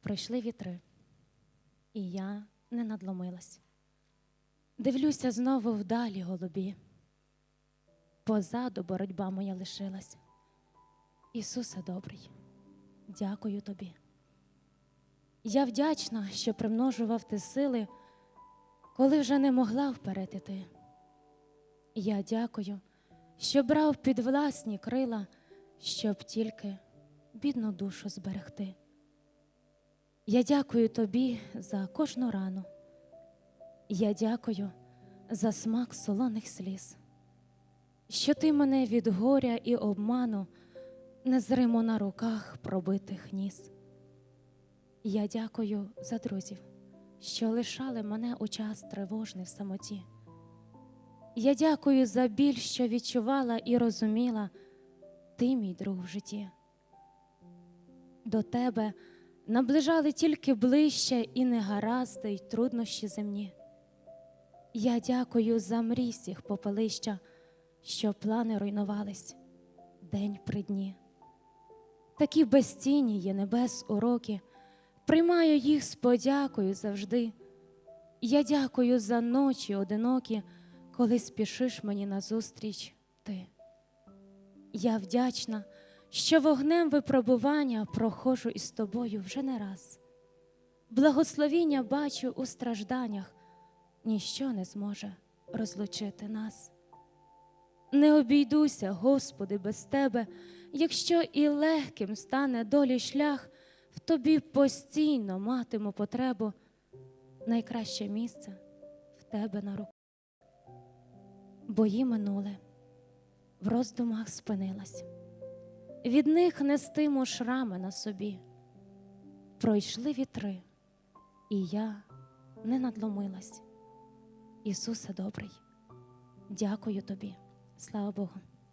Пройшли вітри, і я не надломилась. Дивлюся знову вдалі голубі. Позаду боротьба моя лишилась. Ісусе добрий, дякую тобі. Я вдячна, що примножував ти сили, коли вже не могла вперед іти. Я дякую, що брав під власні крила, щоб тільки бідну душу зберегти. Я дякую тобі за кожну рану. Я дякую за смак солоних сліз, що ти мене від горя і обману незримо на руках пробитих ніс. Я дякую за друзів, що лишали мене у час тривожний в самоті. Я дякую за біль, що відчувала і розуміла, ти мій друг в житті. До тебе наближали тільки ближче і негаразди й труднощі земні. Я дякую за мрій всіх попелища, що плани руйнувались день при дні. Такі безцінні є небес уроки, приймаю їх з подякою завжди. Я дякую за ночі одинокі, коли спішиш мені назустріч ти. Я вдячна, що вогнем випробування проходжу із тобою вже не раз. Благословіння бачу у стражданнях, ніщо не зможе розлучити нас. Не обійдуся, Господи, без Тебе, якщо і легким стане долі шлях, в Тобі постійно матиму потребу, найкраще місце в Тебе на руках. Бої минули, в роздумах спинилась, від них нестиму шрами на собі. Пройшли вітри, і я не надломилась. Ісусе добрий, дякую тобі, слава Богу.